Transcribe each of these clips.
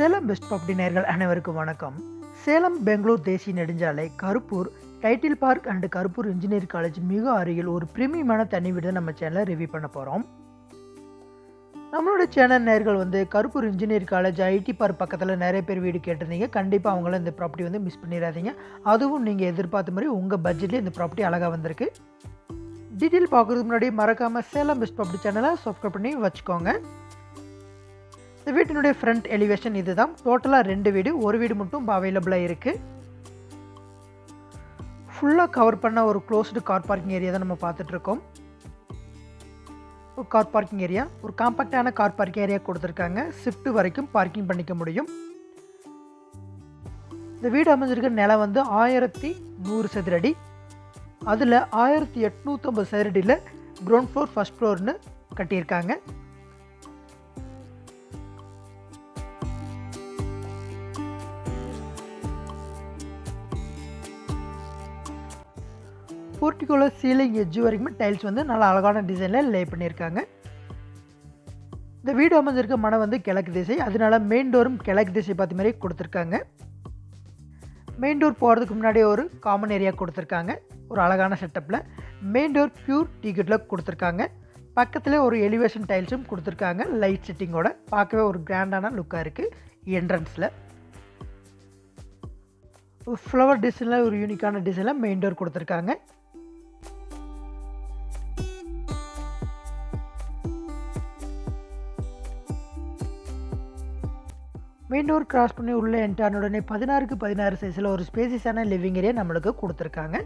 Salem best பப்டி நேர்கள் அனைவருக்கும் வணக்கம். சேலம் பெங்களூர் தேசிய நெடுஞ்சாலை Karuppur Tidel park and Karuppur engineering college மிக அருகில் ஒரு பிரீமியமான தனி வீடு நம்ம சேனலில் ரிவ்யூ பண்ண போகிறோம் நம்மளோட சேனல் நேர்கள் வந்து Karuppur engineering college IT park பக்கத்தில் நிறைய பேர் வீடு கேட்டிருந்தீங்க. கண்டிப்பாக அவங்களும் இந்த ப்ராப்பர்ட்டி வந்து மிஸ் பண்ணிடாதீங்க. அதுவும் நீங்கள் எதிர்பார்த்த மாதிரி உங்கள் பட்ஜெட்லேயே இந்த ப்ராப்பர்ட்டி அழகாக வந்திருக்கு. டீட்டெயில் பார்க்குறதுக்கு முன்னாடி மறக்காமல் சேலம் பெஸ்ட் ப்ராப்பர்ட்டி சேனலை சப்ஸ்கிரைப் பண்ணி வச்சுக்கோங்க. இந்த வீட்டினுடைய ஃப்ரண்ட் எலிவேஷன் இதுதான். டோட்டலாக ரெண்டு வீடு ஒரு வீடு மட்டும் அவைலபிளாக இருக்குது ஃபுல்லாக கவர் பண்ண ஒரு க்ளோஸ்டு கார் பார்க்கிங் ஏரியா தான் நம்ம பார்த்துட்ருக்கோம் ஒரு கார் பார்க்கிங் ஏரியா ஒரு காம்பாக்டான கார் பார்க்கிங் ஏரியா கொடுத்துருக்காங்க. ஷிஃப்ட் வரைக்கும் பார்க்கிங் பண்ணிக்க முடியும். இந்த வீடு அமைஞ்சிருக்கிற நிலம் வந்து ஆயிரத்தி நூறு சதுரடி. அதில் ஆயிரத்தி எட்நூற்றம்பது சதுரடியில் கிரவுண்ட் ஃப்ளோர் ஃபஸ்ட் ஃப்ளோர்னு கட்டியிருக்காங்க. போர்ட்டிகோல சீலிங் எட்ஜ் வரைக்குமே டைல்ஸ் வந்து நல்ல அழகான டிசைனில் லே பண்ணியிருக்காங்க. இந்த வீடு அமைஞ்சிருக்க மனம் வந்து கிழக்கு திசை அதனால மெயின் டோரும் கிழக்கு திசை பார்த்த மாதிரி கொடுத்துருக்காங்க. மெயின் டோர் போகிறதுக்கு முன்னாடி ஒரு காமன் ஏரியா கொடுத்துருக்காங்க ஒரு அழகான செட்டப்பில் மெயின் டோர் பியூர் டிக்கெட்டில் கொடுத்துருக்காங்க. பக்கத்தில் ஒரு எலிவேஷன் டைல்ஸும் கொடுத்துருக்காங்க லைட் செட்டிங்கோட பார்க்கவே ஒரு கிராண்டான லுக்காக இருக்குது என்ட்ரன்ஸில் ஃப்ளவர் டிசைனில் ஒரு யூனிக்கான டிசைனில் மெயின் டோர் கொடுத்துருக்காங்க. மெயின் கிராஸ் பண்ணி உள்ளே என்டான உடனே பதினாறுக்கு பதினாறு சைஸில் ஒரு ஸ்பேசியஸான லிவிங் ஏரியா நம்மளுக்கு கொடுத்துருக்காங்க.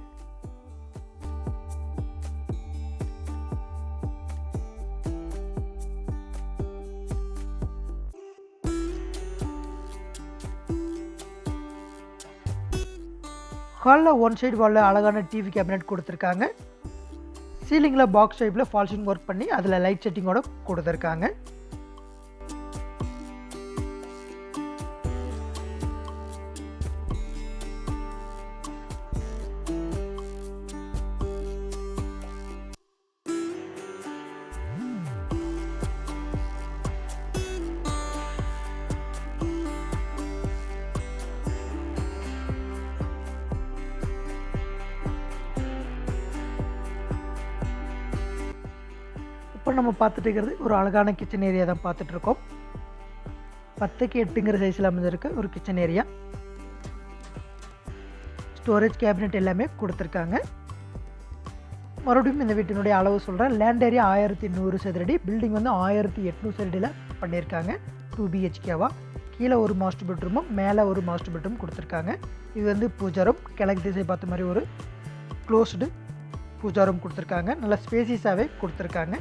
ஹாலில் ஒன் சைடு வாலில் அழகான டிவி கேபினெட் கொடுத்துருக்காங்க. சீலிங்கில் பாக்ஸ் டைப்பில் ஃபால்ஷிங் ஒர்க் பண்ணி அதில் லைட் செட்டிங்கோட கொடுத்துருக்காங்க. இப்போ நம்ம பார்த்துட்டு இருக்கிறது ஒரு அழகான கிச்சன் ஏரியா தான் பார்த்துட்ருக்கோம் பத்துக்கு எட்டுங்கிற சைஸில் அமைஞ்சிருக்கு ஒரு கிச்சன் ஏரியா ஸ்டோரேஜ் கேபினெட் எல்லாமே கொடுத்துருக்காங்க. மறுபடியும் இந்த வீட்டினுடைய அளவு சொல்கிறேன் லேண்ட் ஏரியா ஆயிரத்தி நூறு சதுரடி பில்டிங் வந்து ஆயிரத்தி எட்நூறு சதுரடியில் பண்ணியிருக்காங்க. டூ பிஹெச்கேவா கீழே ஒரு மாஸ்டர் பெட்ரூமும் மேலே ஒரு மாஸ்டர் பெட்ரூம் கொடுத்துருக்காங்க. இது வந்து பூஜாரம் கிழக்கு திசை பார்த்த மாதிரி ஒரு க்ளோஸ்டு பூஜாரம் கொடுத்துருக்காங்க. நல்லா ஸ்பேசிஸாகவே கொடுத்துருக்காங்க.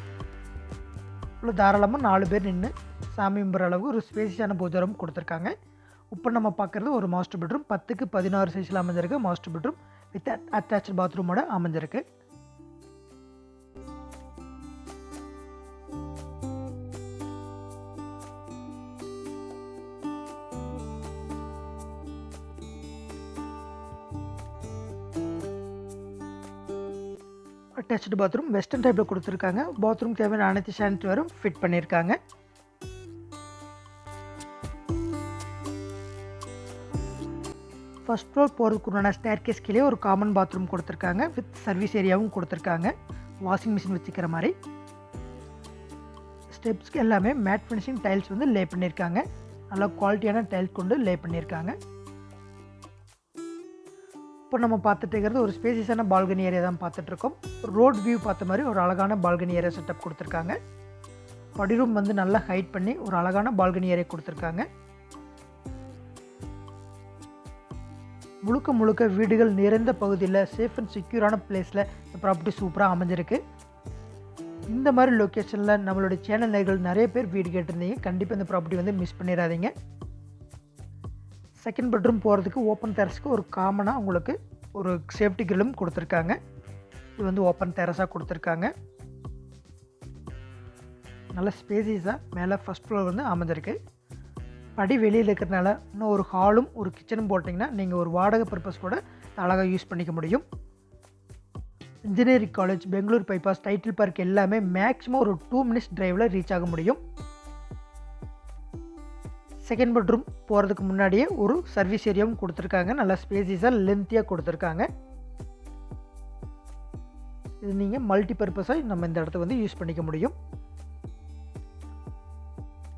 இவ்வளோ தாராளமாக நாலு பேர் நின்று சாமி கும்பிட்ற அளவுக்கு ஒரு ஸ்பேசியஸான பூஜாரம் கொடுத்துருக்காங்க. இப்போ நம்ம பார்க்குறது ஒரு மாஸ்டர் பெட்ரூம் பத்துக்கு பதினாறு சைஸில் அமைஞ்சிருக்கு. மாஸ்டர் பெட்ரூம் வித் அட்டாச்சு பாத்ரூமோட அமைஞ்சிருக்கு. அட்டாச்சு பாத்ரூம் வெஸ்டர்ன் டைப்பில் கொடுத்துருக்காங்க. பாத்ரூம் தேவையான அனைத்து சானிட்டரும் ஃபிட் பண்ணியிருக்காங்க. ஃபஸ்ட் ஃப்ளோர் போகிறதுக்குண்டான ஸ்டேர் கேஸ் கீழே ஒரு காமன் பாத்ரூம் கொடுத்துருக்காங்க. வித் சர்வீஸ் ஏரியாவும் கொடுத்துருக்காங்க. வாஷிங் மிஷின் வச்சுக்கிற மாதிரி. ஸ்டெப்ஸ்க்கு எல்லாமே மேட் ஃபினிஷிங் டைல்ஸ் வந்து லே பண்ணியிருக்காங்க. நல்லா குவாலிட்டியான டைல்ஸ் கொண்டு லே பண்ணியிருக்காங்க. இப்போ நம்ம பார்த்துட்டு இருக்கிறது ஒரு ஸ்பேசியஸான பால்கனி ஏரியா தான் பார்த்துட்ருக்கோம். ரோட் வியூ பார்த்த மாதிரி ஒரு அழகான பால்கனி ஏரியா செட்டப் கொடுத்துருக்காங்க. படிரூம் வந்து நல்லா ஹைட் பண்ணி ஒரு அழகான பால்கனி ஏரியா கொடுத்துருக்காங்க. முழுக்க முழுக்க வீடுகள் நிறைந்த பகுதியில் சேஃப் அண்ட் செக்யூரான பிளேஸில் இந்த ப்ராப்பர்ட்டி சூப்பராக அமைஞ்சிருக்கு. இந்த மாதிரி லொக்கேஷனில் நம்மளுடைய சேனல் நேர்கள் நிறைய பேர் வீடு கேட்டிருந்தீங்க. கண்டிப்பாக இந்த ப்ராப்பர்ட்டி வந்து மிஸ் பண்ணிடாதீங்க. செகண்ட் பெட்ரூம் போகிறதுக்கு ஓப்பன் டெரஸ்க்கு ஒரு காமனாக உங்களுக்கு ஒரு சேஃப்டி கிரில்லும் கொடுத்துருக்காங்க. இது வந்து ஓப்பன் டெரஸாக கொடுத்துருக்காங்க. நல்ல ஸ்பேசிஸாக மேலே ஃபஸ்ட் ஃப்ளோர் வந்து அமைஞ்சிருக்கு. படி வெளியில் இருக்கிறனால இன்னும் ஒரு ஹாலும் ஒரு கிச்சனும் போட்டிங்கன்னா நீங்கள் ஒரு வாடகை பர்பஸ் கூட அழகாக யூஸ் பண்ணிக்க முடியும். Engineering college Bangalore bypass Tidel park எல்லாமே மேக்ஸிமம் ஒரு டூ மினிட்ஸ் ட்ரைவில் ரீச் ஆக முடியும். செகண்ட் பெட்ரூம் போகிறதுக்கு முன்னாடியே ஒரு சர்வீஸ் ஏரியாவும் கொடுத்துருக்காங்க. நல்லா ஸ்பேசிஸாக லென்த்தியாக கொடுத்துருக்காங்க. இது நீங்கள் மல்டி பர்பஸாக நம்ம இந்த இடத்த வந்து யூஸ் பண்ணிக்க முடியும்.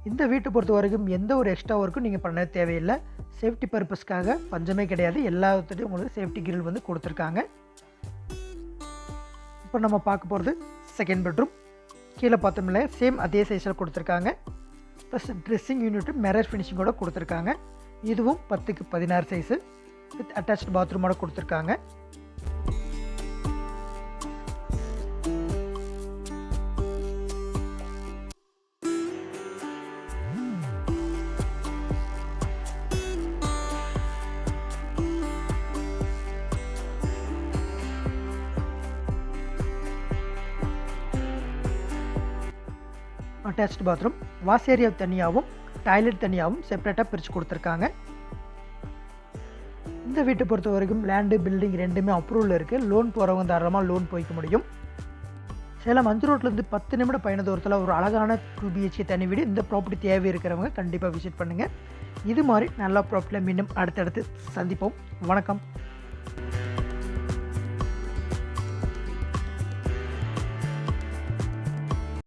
இந்த வீட்டை பொறுத்த வரைக்கும் எந்த ஒரு எக்ஸ்ட்ரா ஒர்க்கும் நீங்கள் பண்ண தேவையில்லை. சேஃப்டி பர்பஸ்க்காக பஞ்சமே கிடையாது. எல்லாத்துலேயும் உங்களுக்கு சேஃப்டி கிரில் வந்து கொடுத்துருக்காங்க. இப்போ நம்ம பார்க்க போகிறது செகண்ட் பெட்ரூம் கீழே பார்த்தோம்ல சேம் அதே சைஸில் கொடுத்துருக்காங்க. ப்ளஸ் ட்ரெஸ்ஸிங் யூனிட்டு ஃபினிஷிங் ஃபினிஷிங்கோட கொடுத்துருக்காங்க. இதுவும் பத்துக்கு பதினாறு சைஸு வித் அட்டாச்ட் பாத்ரூமோட கொடுத்துருக்காங்க. அட்டாச்ட் பாத்ரூம் வாஷ் ஏரியா தனியாகவும் டாய்லெட் தனியாகவும் செப்பரேட்டாக பிரித்து கொடுத்துருக்காங்க. இந்த வீட்டை பொறுத்த வரைக்கும் லேண்டு பில்டிங் ரெண்டுமே அப்ரூவல் இருக்குது லோன் போகிறவங்க தாராளமாக லோன் போய்க்க முடியும். சேலம் அஞ்சு ரோட்லேருந்து பத்து நிமிட பயண தூரத்தில் ஒரு அழகான டூ பிஹெச்கே தனி வீடு. இந்த ப்ராப்பர்ட்டி தேவை இருக்கிறவங்க கண்டிப்பாக விசிட் பண்ணுங்கள் இது மாதிரி நல்ல ப்ராப்பர்ட்டியில் மீண்டும் அடுத்தடுத்து சந்திப்போம். வணக்கம்.